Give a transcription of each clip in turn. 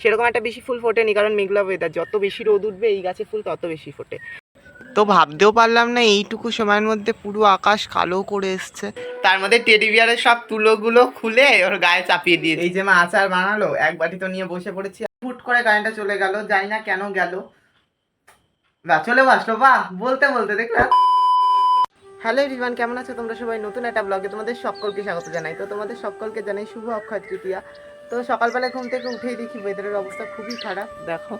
সেরকম একটা বেশি ফুল ফোটেনি কারণ মেঘলা ওয়েদার যত বেশি রোদ উঠবে এই গাছে ফুল তত বেশি ফোটে। তো ভাবতেও পারলাম না এইটুকু সময়ের মধ্যে পুরো আকাশ কালো করে এসছে। তার মধ্যে টেডি বিয়ারের সব তুলোগুলো খুলে ওর গায়ে চাপিয়ে দিয়ে এই যে মা আচার বানালো এক বাটি তো নিয়ে বসে পড়েছি। হুট করে কারেন্টটা চলে গেল জানি না কেন গেল। বা চলে আসলো বাহ বলতে বলতে দেখলাম। হ্যালো এভরিওয়ান কেমন আছো? তোমরা সবাই নতুন একটা ব্লগে তোমাদের সকলকে স্বাগত জানাই। তো তোমাদের সকলকে জানাই শুভ অক্ষয় তৃতীয়া। তো সকালবেলা ঘুম থেকে উঠেই দেখি ওয়েদারের অবস্থা খুবই খারাপ। দেখো,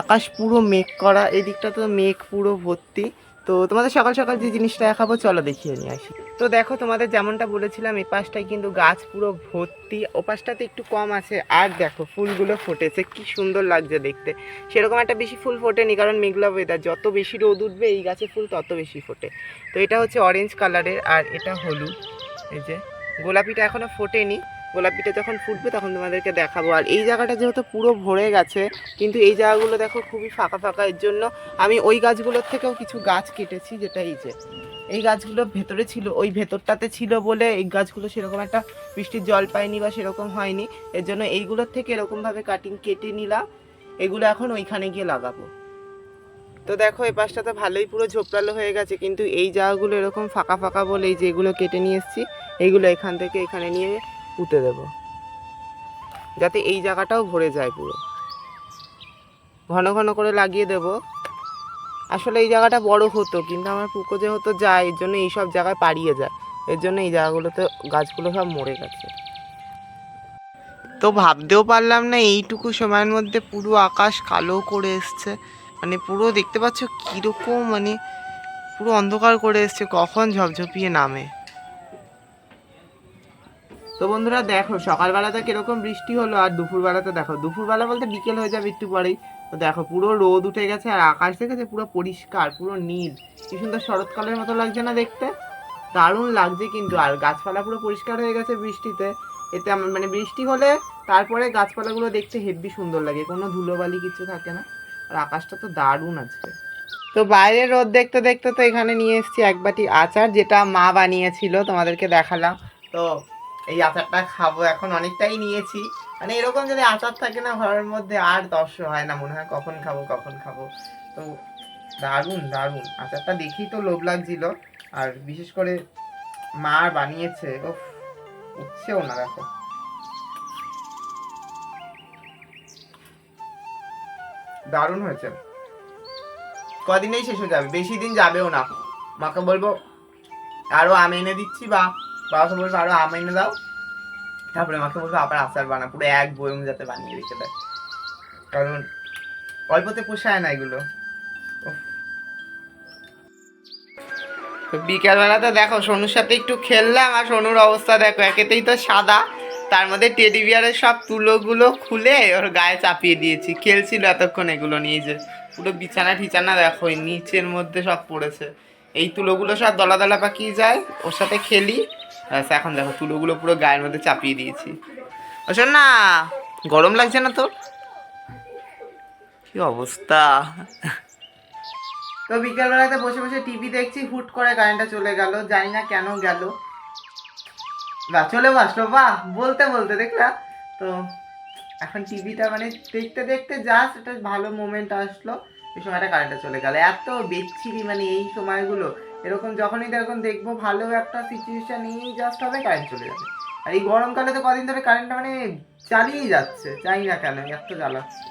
আকাশ পুরো মেঘ করা এই দিকটা তো মেঘ পুরো ভর্তি। তো তোমাদের সকাল সকাল যে জিনিসটা দেখাবো, চলো দেখিয়ে নিয়ে আসি। তো দেখো, তোমাদের যেমনটা বলেছিলাম এই পাশটায় কিন্তু গাছ পুরো ভর্তি। ও পাশটাতে একটু কম আছে। আর দেখো, ফুলগুলো ফুটেছে। কি সুন্দর লাগছে দেখতে। সেরকম একটা বেশি ফুল ফোটেনি, কারণ মেঘলা ওয়েদার যত বেশি রোদ উঠবে এই গাছে ফুল, তত বেশি ফোটে। তো এটা হচ্ছে অরেঞ্জ কালারের আর এটা হলুদ। এই যে, গোলাপিটা এখনও ফোটেনি। গোলাপিটা যখন ফুটবে তখন তোমাদেরকে দেখাবো। আর এই জায়গাটা যেহেতু পুরো ভরে গেছে, কিন্তু এই জায়গাগুলো দেখো খুবই ফাঁকা ফাঁকা। এর জন্য আমি ওই গাছগুলোর থেকেও কিছু গাছ কেটেছি, যেটা এই যে, এই গাছগুলো ভেতরে ছিল, ওই ভেতরটাতে ছিল বলে এই গাছগুলো সেরকম একটা বৃষ্টির জল পায়নি বা সেরকম হয়নি। এর জন্য এইগুলোর থেকে এরকমভাবে কাটিং কেটে নিলাম। এগুলো এখন ওইখানে গিয়ে লাগাবো। তো দেখো এই পাশটা তো ভালোই পুরো ঝোপড়ালো হয়ে গেছে, কিন্তু এই জায়গাগুলো এরকম ফাঁকা ফাঁকা বলে এই যেগুলো কেটে নিয়ে এসেছি এইগুলো এখান থেকে এখানে নিয়ে পুঁতে দেব। যাতে এই জায়গাটাও ভরে যায় পুরো। ঘন ঘন করে লাগিয়ে দেব। আসলে এই জায়গাটা বড় হতো, কিন্তু আমার পুকুর যেহেতু যায়, এর জন্য এই সব জায়গায় পাড়িয়ে যায়। এর জন্য এই জায়গাগুলোতে গাছগুলো সব মরে গেছে। তো ভাবতেও পারলাম না, এইটুকু সময়ের মধ্যে পুরো আকাশ কালো করে এসছে। মানে পুরো দেখতে পাচ্ছ কীরকম মানে পুরো অন্ধকার করে এসছে, কখন ঝপঝপিয়ে নামে। তো বন্ধুরা দেখো সকালবেলাতে কীরকম বৃষ্টি হলো আর দুপুরবেলাতে দেখো। দুপুরবেলা বলতে বিকেল হয়ে যাবে একটু পরেই। তো দেখো, পুরো রোদ উঠে গেছে আর আকাশ দেখেছে পুরো পরিষ্কার, পুরো নীল। কি সুন্দর শরৎকালের মতো লাগছে না দেখতে? দারুণ লাগছে কিন্তু। আর গাছপালা পুরো পরিষ্কার হয়ে গেছে বৃষ্টিতে। এতে আমার মানে বৃষ্টি হলে তারপরে গাছপালাগুলো দেখতে হেব্বি সুন্দর লাগে। কোনো ধুলোবালি কিছু থাকে না। আর আকাশটা তো দারুণ আছে তো বাইরে রোদ দেখতে দেখতে তো এখানে নিয়ে এসেছি এক বাটি আচার, যেটা মা বানিয়েছিল, তোমাদেরকে দেখালাম। তো এই আচারটা খাব, এখন অনেকটাই নিয়েছি। মানে এরকম যদি আচার থাকে না ঘরের মধ্যে, আর দর্শ হয় না, মনে হয় কখন খাব কখন খাব। তো দারুণ দারুণ। আচারটা দেখি তো লোভ লাগছিল। আর বিশেষ করে মা বানিয়েছে ও উঠছেও না, দেখো। দারুণ হয়েছে। কদিনেই শেষ হয়ে যাবে, বেশি দিন যাবেও না। মাকে বলব, আরও আম এনে দিচ্ছি, বা বাবাকে বলব আরও আম এনে দাও। তারপরে মাকে বলব, আবার আচার বানা পুরো এক বয়ম যাতে বানিয়ে রেখে দেয়। কারণ অল্পতে পোষায় না এগুলো। উফ। তো দেখো, সোনুর সাথে একটু খেললাম, আর সোনুর অবস্থা দেখো, একেতেই তো সাদা। তার মধ্যে টেডি বিয়ারের সব তুলোগুলো খুলে ওর গায়ে চাপিয়ে দিয়েছি। খেলছিল এতক্ষণ এগুলো নিয়ে যে, পুরো বিছানা ঠিছানা দেখো নিচের মধ্যে সব পড়েছে। এই তুলোগুলো সব দলা দলা পাকিয়ে যায়, ওর সাথে খেলি। এখন দেখো তুলোগুলো পুরো গায়ের মধ্যে চাপিয়ে দিয়েছি। শোন না, গরম লাগছে না তোর? কি অবস্থা? তো বিকেলবেলাতে বসে বসে টিভি দেখছি, হুট করে কারেন্টটা চলে গেল, জানি না কেন গেল। বা চলে আসলো, বাহ, বলতে বলতে দেখলা। তো এখন টিভিটা মানে দেখতে দেখতে জাস্ট একটা ভালো মোমেন্ট আসলো। এই সময়টা কারেন্টটা চলে গেল। এত বিচ্ছিরি মানে এই সময়গুলো, এরকম যখনই এরকম দেখব, ভালো একটা সিচুয়েশান এই জাস্ট হবে কারেন্ট চলে যাবে। আর এই গরমকালে তো কদিন ধরে কারেন্টটা মানে চালিয়েই যাচ্ছে চাই না কেন, এত জ্বালাচ্ছে।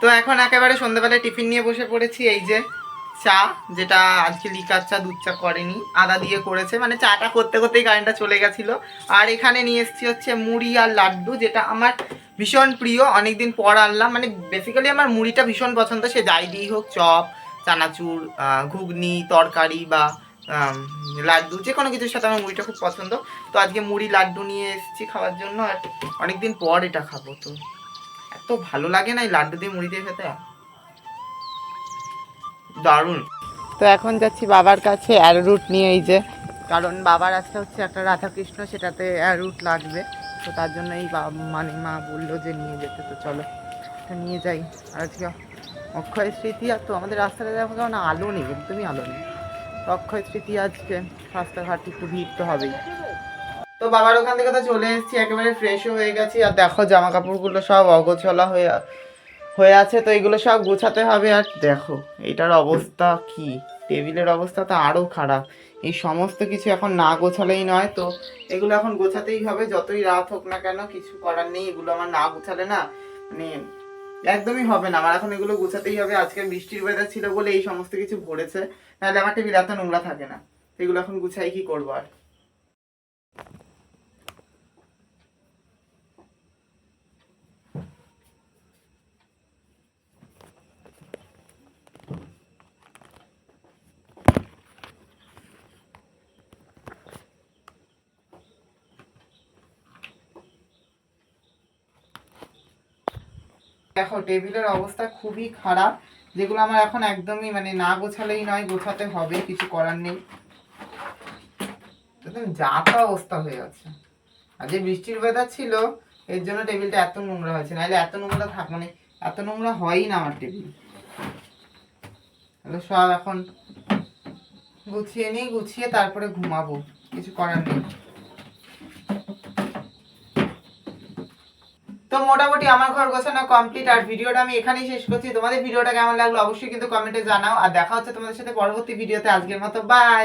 তো এখন একেবারে সন্ধ্যাবেলায় টিফিন নিয়ে বসে পড়েছি, এই যে চা, যেটা আজকে লিকার চা দুধ চা করেনি, আদা দিয়ে করেছে মানে চাটা করতে করতেই কারেন্টটা চলে গেছিল। আর এখানে নিয়ে এসেছি হচ্ছে মুড়ি আর লাড্ডু, যেটা আমার ভীষণ প্রিয়, অনেকদিন পর আনলাম। মানে বেসিক্যালি আমার মুড়িটা ভীষণ পছন্দ, সে যাই দিয়েই হোক, চপ, চানাচুর ঘুগনি, তরকারি বা লাড্ডু যে কোনো কিছুর সাথে আমার মুড়িটা খুব পছন্দ। তো আজকে মুড়ি, লাড্ডু নিয়ে এসেছি খাওয়ার জন্য, আর অনেকদিন পর এটা খাব। তো এত ভালো লাগে না এই লাড্ডু দিয়ে, মুড়ি দিয়ে খেতে? দারুণ। তো এখন যাচ্ছি বাবার কাছে অ্যারোরুট নিয়ে এই যে। কারণ বাবার আজকে হচ্ছে একটা রাধাকৃষ্ণ, সেটাতে অ্যারোরুট লাগবে। তো তার জন্য এই মানে মা বলল যে নিয়ে যেতে, তো চলো। নিয়ে যাই। আর আজকে অক্ষয় স্মৃতি আর তো আমাদের রাস্তাটা দেখো কেমন আলো নেই, একদমই আলো নেই। তো অক্ষয় স্মৃতি আজকে, রাস্তাঘাট একটু ভিড় তো হবেই। তো বাবার ওখান থেকে তো চলে এসেছি, একেবারে ফ্রেশও হয়ে গেছি। আর দেখো জামা কাপড়গুলো সব অগোছলা হয়ে হয়ে আছে, তো এগুলো সব গোছাতে হবে। আর দেখো, এটার অবস্থা কি? টেবিলের অবস্থা তো আরও খারাপ। এই সমস্ত কিছু এখন না গোছালেই নয়, তো এগুলো এখন গোছাতেই হবে। যতই রাত হোক না কেন, কিছু করার নেই। এগুলো আমার না গোছালে না মানে একদমই হবে না। আমার এখন এগুলো গোছাতেই হবে। আজকে বৃষ্টির ওয়েদার ছিল বলে এই সমস্ত কিছু ভরেছে। নাহলে আমার টেবিল এত নোংরা থাকে না। এগুলো এখন গুছাই কি করব আর? দেখো টেবিলের অবস্থা খুবই খারাপ, যেগুলো আমার এখন একদমই মানে না গোছালেই নয়, গোছাতে হবে, কিছু করার নেই। একদম যা তা অবস্থা হয়ে আছে আর যে বৃষ্টির ওয়েদার ছিল, এর জন্য টেবিলটা এত নোংরা হয়েছে। নাহলে এত নোংরা থাক মানে এত নোংরা হয়ই না আমার টেবিল তাহলে সব এখন গুছিয়ে নিই, গুছিয়ে তারপরে ঘুমাবো, কিছু করার নেই। তো মোটামুটি আমার ঘর গোছানো কমপ্লিট আর ভিডিওটা আমি এখানেই শেষ করছি। তোমাদের ভিডিওটা কেমন লাগল অবশ্যই কিন্তু কমেন্টে জানাও। আর দেখা হচ্ছে তোমাদের সাথে পরবর্তী ভিডিওতে। আজকের মতো বাই